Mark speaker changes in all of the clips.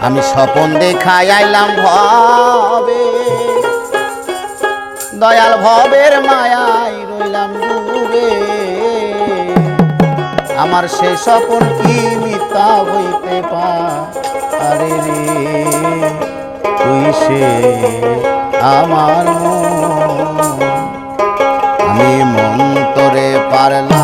Speaker 1: আমি স্বপন দেখাই আইলাম ভবে। দয়াল ভবের মায়ায় রইলাম ডুবে। আমার সে স্বপন কি মিথ্যা হইতে পারে রে? তুই সে আমার মন। আমি মন্তরে পারলাম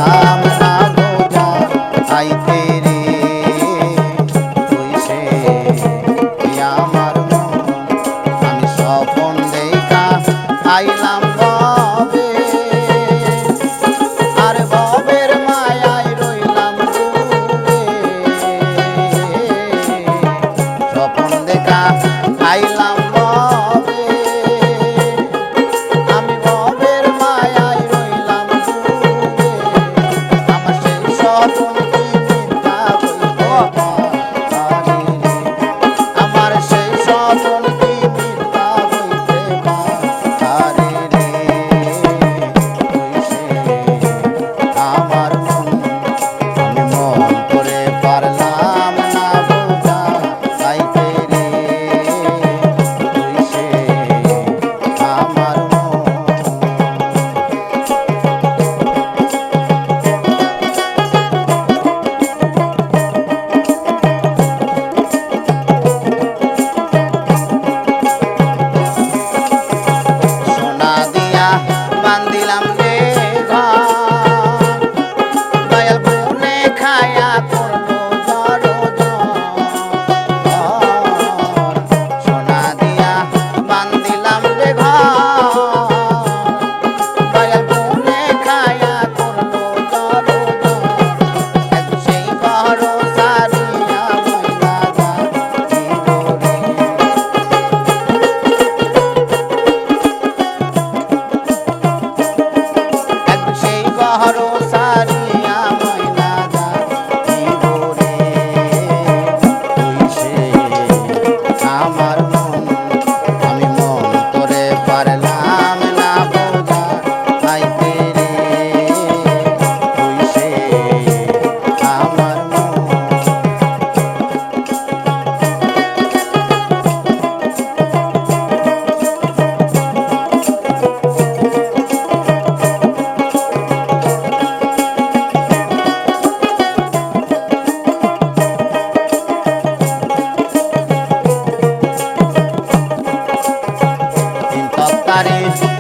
Speaker 1: তারে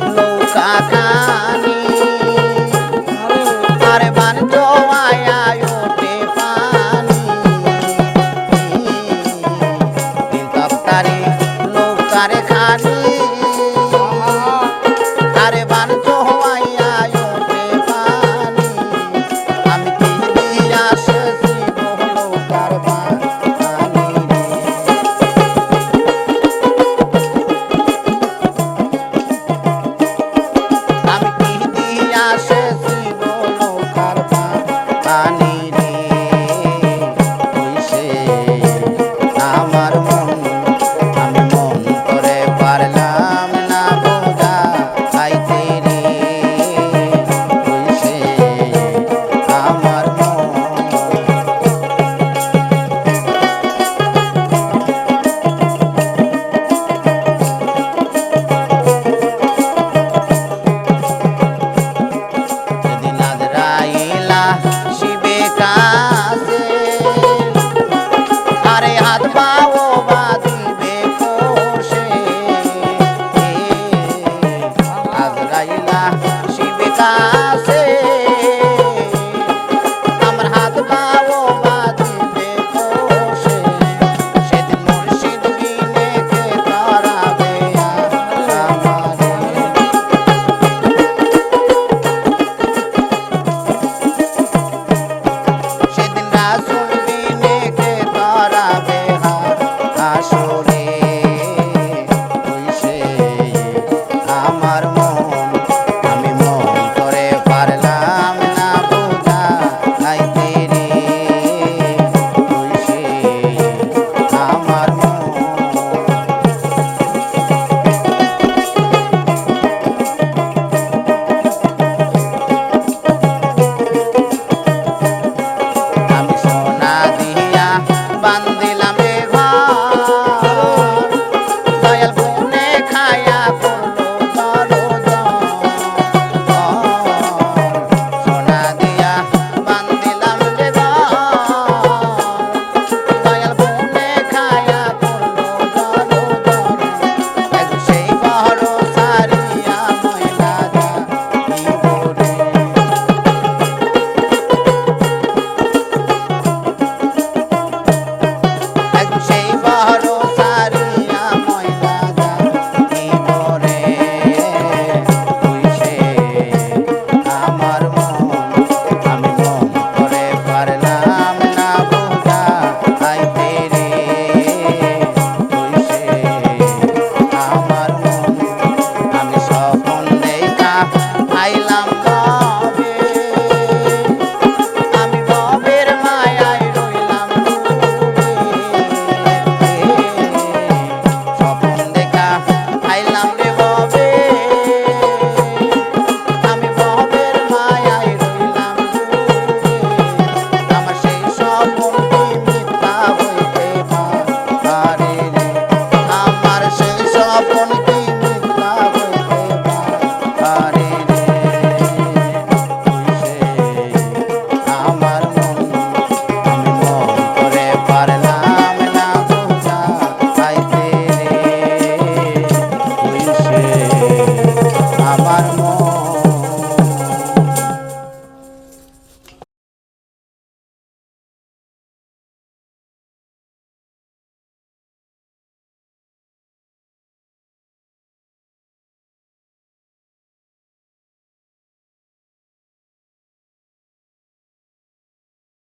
Speaker 1: নৌকা খানি আর বান জোয়ায় ওঠে পানি তিন তক্তারে নৌকার খানি con